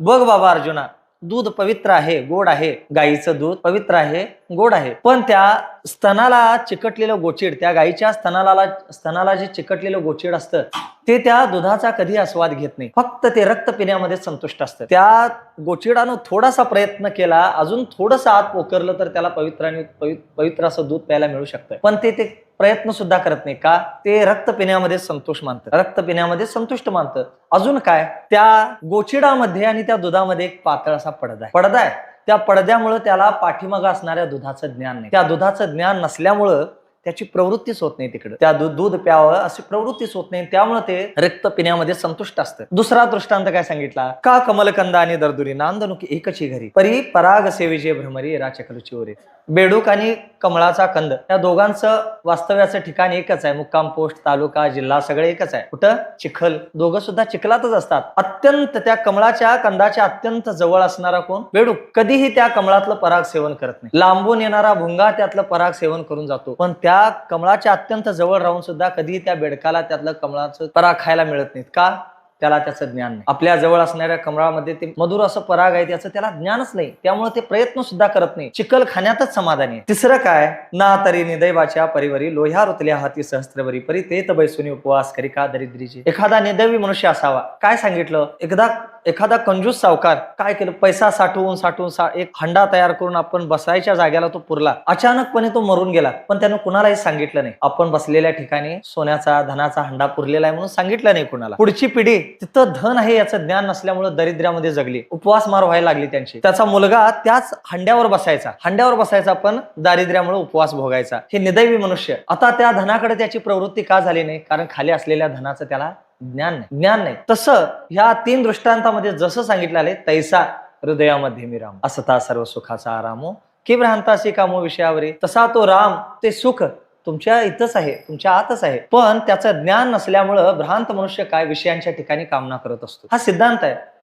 बघ बाबा अर्जुना दूध पवित्र आहे गोड आहे गाईचं दूध पवित्र आहे. गोड आहे. पण त्या स्तनाला चिकटलेलं गोचिड त्या गाईच्या स्तनाला स्तनाला जे चिकटलेलं गोचिड असतं ते त्या दुधाचा कधी आस्वाद घेत नाही. फक्त ते रक्त पिण्यामध्ये संतुष्ट असतं. त्या गोचिडानं थोडासा प्रयत्न केला अजून थोडंसं आत पोकरलं तर त्याला पवित्र आणि पवित्र असं दूध प्यायला मिळू शकतं. पण ते ते प्रयत्न सुद्धा करत नाही का? ते रक्त पिण्यामध्ये संतोष मानतं. रक्त पिण्यामध्ये संतुष्ट मानतं. अजून काय? त्या गोचिडामध्ये आणि त्या दुधामध्ये एक पातळ असा पडदा आहे. पडदा आहे. त्या पडद्यामुळे त्याला पाठीमागं असणाऱ्या दुधाचं ज्ञान नाही. त्या दुधाचं ज्ञान नसल्यामुळं त्याची प्रवृत्तीच होत नाही तिकडे. त्या दूध दूध प्यावं अशी प्रवृत्तीच होत नाही. त्यामुळे ते रक्त पिण्यामध्ये संतुष्ट असतं. दुसरा दृष्टांत काय सांगितला? का कमलकंद आणि दर्दुरी नांदनुकी एकची घरी. परी पराग सेविजे भ्रमरी राचकलुची ओरे बेडूक आणि कमळाचा कंद. या दोघांचं वास्तव्याचं ठिकाण एकच आहे. मुक्काम पोस्ट तालुका जिल्हा सगळे एकच आहे. कुठं? चिखल. दोघं सुद्धा चिखलातच असतात. अत्यंत त्या कमळाच्या कंदाच्या अत्यंत जवळ असणारा कोण? बेडूक. कधीही त्या कमळातलं पराग सेवन करत नाही. लांबून येणारा भुंगा त्यातलं पराग सेवन करून जातो. पण त्या कमळाच्या अत्यंत जवळ राहून सुद्धा कधीही त्या बेडकाला त्यातलं कमळाचं परा खायला मिळत नाहीत. का? त्याला त्याचं ज्ञान नाही. आपल्या जवळ असणाऱ्या कमळामध्ये ते मधुर असं पराग आहे त्याचं त्याला ज्ञानच नाही. त्यामुळे ते प्रयत्न सुद्धा करत नाही. चिकल खाण्यातच समाधानी आहे. तिसरं काय? ना तरी निदैवाच्या परिवरी लोह्या रुतल्या हाती सहस्त्रवरी परी ते बैसुनी उपवास करी का दरिद्रीची. एखादा निदैवी मनुष्य असावा. काय सांगितलं? एकदा एखादा कंजूस सावकार काय केलं? पैसा साठवून साठवून सा एक हंडा तयार करून आपण बसायच्या जागेला तो पुरला. अचानकपणे तो मरून गेला पण त्यानं कुणालाही सांगितलं नाही. आपण बसलेल्या ठिकाणी सोन्याचा धनाचा हंडा पुरलेला आहे म्हणून सांगितलं नाही कुणाला. पुढची पिढी तिथं धन आहे याचं ज्ञान नसल्यामुळे दरिद्र्यामध्ये जगली. उपवास मार व्हायला लागली त्यांची. त्याचा मुलगा त्याच हंड्यावर बसायचा. हंड्यावर बसायचा पण दारिद्र्यामुळे उपवास भोगायचा. हे निदैवी मनुष्य. आता त्या धनाकडे त्याची प्रवृत्ती का झाली नाही? कारण खाली असलेल्या धनाचं त्याला ज्ञान नाही. ज्ञान नाही. तसं ह्या तीन दृष्टांतामध्ये जसं सांगितलं आले तैसा हृदयामध्ये मी राम. असता सर्व सुखाचा आरामो. की भ्रांतासी कामो विषयावरी. तसा तो राम ते सुख तुमच्या इथंच आहे तुमच्या आतच आहे. पण त्याचं ज्ञान नसल्यामुळं भ्रांत मनुष्य काय विषयांच्या ठिकाणी कामना करत असतो. हा सिद्धांत आहे.